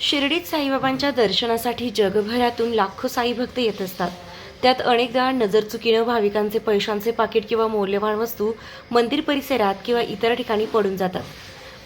शिर्डीत साईबाबांच्या दर्शनासाठी जगभरातून लाखो साई भक्त येत असतात. त्यात अनेकदा नजरचुकीनं भाविकांचे पैशांचे पाकिट किंवा मौल्यवान वस्तू मंदिर परिसरात किंवा इतर ठिकाणी पडून जातात.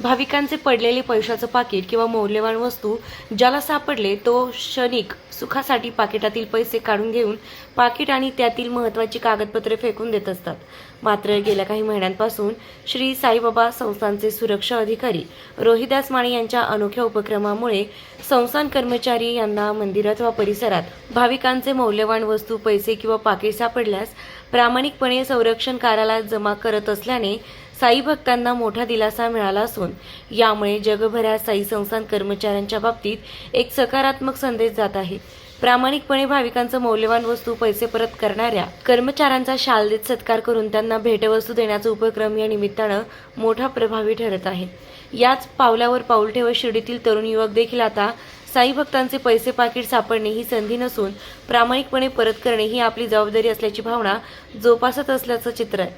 भाविकांचे पडलेले पैशाचं पाकिट किंवा मौल्यवान वस्तू ज्याला सापडले तो क्षणिक सुखासाठी पाकिटातील पैसे काढून घेऊन पाकिट आणि त्यातील महत्त्वाची कागदपत्रे फेकून देत असतात. मात्र गेल्या काही महिन्यांपासून श्री साईबाबा संस्थानचे सुरक्षा अधिकारी रोहिदास माने यांच्या अनोख्या उपक्रमामुळे संस्थान कर्मचारी यांना मंदिरात वा परिसरात भाविकांचे मौल्यवान वस्तू पैसे किंवा पाकिट सापडल्यास प्रामाणिकपणे संरक्षण कार्यालयात जमा करत असल्याने साई भक्तांना मोठा दिलासा मिळाला असून यामुळे जगभरात साई संस्थान कर्मचाऱ्यांच्या बाबतीत एक सकारात्मक संदेश जात आहे. प्रामाणिकपणे भाविकांचं मौल्यवान वस्तू पैसे परत करणाऱ्या कर्मचाऱ्यांचा शालदेत सत्कार करून त्यांना भेटवस्तू देण्याचा उपक्रम या निमित्तानं मोठा प्रभावी ठरत आहे. याच पावलावर पाऊल ठेवत शिर्डीतील तरुण युवक देखील आता साई भक्तांचे पैसे पाकिट सापडणे ही संधी नसून प्रामाणिकपणे परत करणे ही आपली जबाबदारी असल्याची भावना जोपासत असल्याचं चित्र आहे.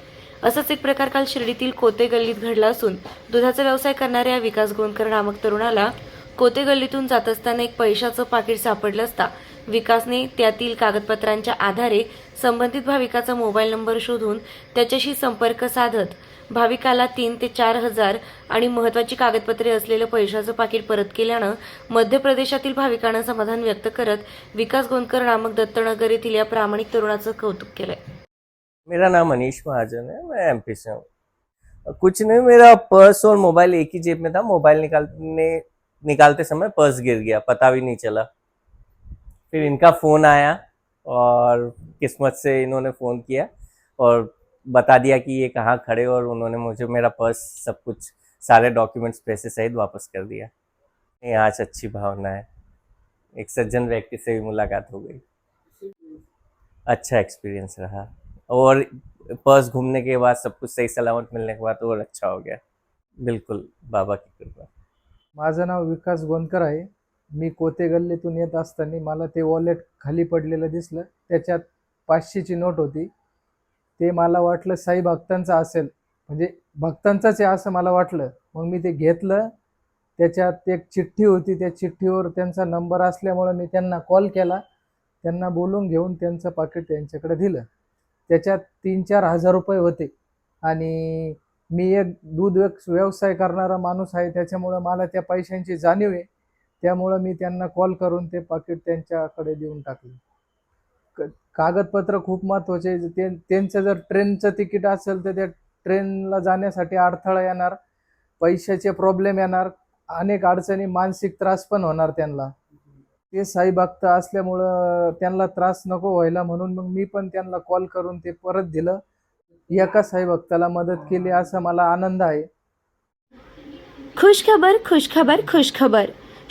असाच एक प्रकार काल शिर्डीतील कोते गल्लीत घडला असून दुधाचा व्यवसाय करणाऱ्या विकास गोंदकर नामक तरुणाला कोते गल्लीतून जात असताना एक पैशाचं पाकिट सापडलं असता विकासने त्यातील कागदपत्रांच्या आधारे संबंधित भाविकाचा मोबाईल नंबर शोधून त्याच्याशी संपर्क साधत भाविकाला तीन ते चार हजार आणि महत्वाची कागदपत्रे असलेलं पैशाचं पाकिट परत केल्यानं मध्य प्रदेशातील भाविकांना समाधान व्यक्त करत विकास गोंदकर नामक दत्तनगर येथील या प्रामाणिक तरुणाचं कौतुक केलंय. मेरा नाम मनीष महाजन है मैं एमपी से हूँ। कुछ नहीं मेरा पर्स और मोबाइल एक ही जेब में था। मोबाइल निकालने निकालते समय पर्स गिर गया पता भी नहीं चला। फिर इनका फ़ोन आया और किस्मत से इन्होंने फ़ोन किया और बता दिया कि ये कहाँ खड़े और उन्होंने मुझे, मेरा पर्स सब कुछ, सारे डॉक्यूमेंट्स पैसे सहित वापस कर दिया। ये आज अच्छी भावना है। एक सज्जन व्यक्ति से भी मुलाकात हो गई। अच्छा एक्सपीरियंस रहा। और पर्स घूमने के बाद, सब कुछ सही सलामत मिलने के बाद और अच्छा हो गया। बिल्कुल, बाबा की कृपा। माझं नाव विकास गोंदकर आहे. मी कोते गल्लीतून येत असताना मला ते वॉलेट खाली पडलेलं दिसलं. त्याच्यात पाचशेची नोट होती. ते मला वाटलं साई भक्तांचं असेल. म्हणजे भक्तांचंच आहे असं मला वाटलं. मग मी ते घेतलं. त्याच्यात एक चिठ्ठी होती. त्या चिठ्ठीवर त्यांचा नंबर असल्यामुळं मी त्यांना कॉल केला. त्यांना बोलून घेऊन त्यांचं पाकिट त्यांच्याकडे दिलं. त्याच्यात तीन चार हजार रुपये होते. आणि मी एक दूध व्यवसाय करणारा माणूस आहे. त्याच्यामुळं मला त्या पैशांची जाणीव आहे. त्यामुळं मी त्यांना कॉल करून ते पाकिट त्यांच्याकडे देऊन टाकले. क- कागदपत्र खूप महत्त्वाचे ते त्यांचं जर ट्रेनचं तिकीट असेल तर त्या ट्रेनला जाण्यासाठी अडथळा येणार पैशाचे प्रॉब्लेम येणार अनेक अडचणी मानसिक त्रास पण होणार त्यांना. ते साई भक्त असल्यामुळं त्यांना त्रास नको व्हायला म्हणून मग मी पण त्यांना कॉल करून ते परत दिलं. एका साई भक्ताला मदत केली असा मला आनंद आहे. खुशखबर खुशखबर खुशखबर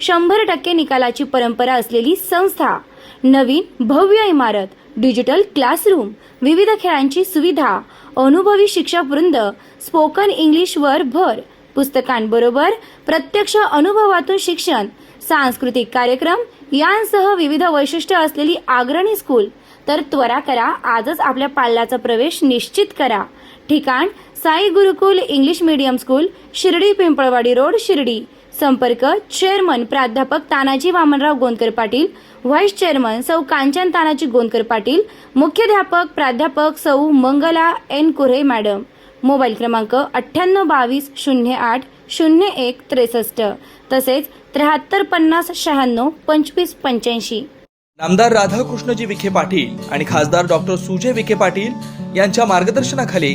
शंभर टक्के निकालाची परंपरा असलेली संस्था नवीन भव्य इमारत डिजिटल क्लासरूम विविध खेळांची सुविधा अनुभवी शिक्षक वृंद स्पोकन इंग्लिशवर भर पुस्तकांबरोबर प्रत्यक्ष अनुभवातून शिक्षण सांस्कृतिक कार्यक्रम यांसह विविध वैशिष्ट्य असलेली अग्रणी स्कूल. तर त्वरा करा आजच आपल्या पाल्याचा प्रवेश निश्चित करा. ठिकाण Sai Gurukul English medium school Shirdi Pimpalwadi road Shirdi. संपर्क चेअरमन प्राध्यापक तानाजी वामनराव गोंदकर पाटील व्हाईस चेअरमन सौ कांचन तानाजी गोंदकर पाटील मुख्याध्यापक प्राध्यापक सौ Mangala N Kure madam. Mobile क्रमांक अठ्ठ्याण्णव बावीस शून्य आठ शून्य एक त्रेसष्ट. तसेच त्र्याहत्तर पन्नास शहाण्णव पंचवीस पंच्याऐंशी. नामदार राधाकृष्णजी विखे पाटील आणि खासदार डॉक्टर सुजय विखे पाटील यांच्या मार्गदर्शनाखाली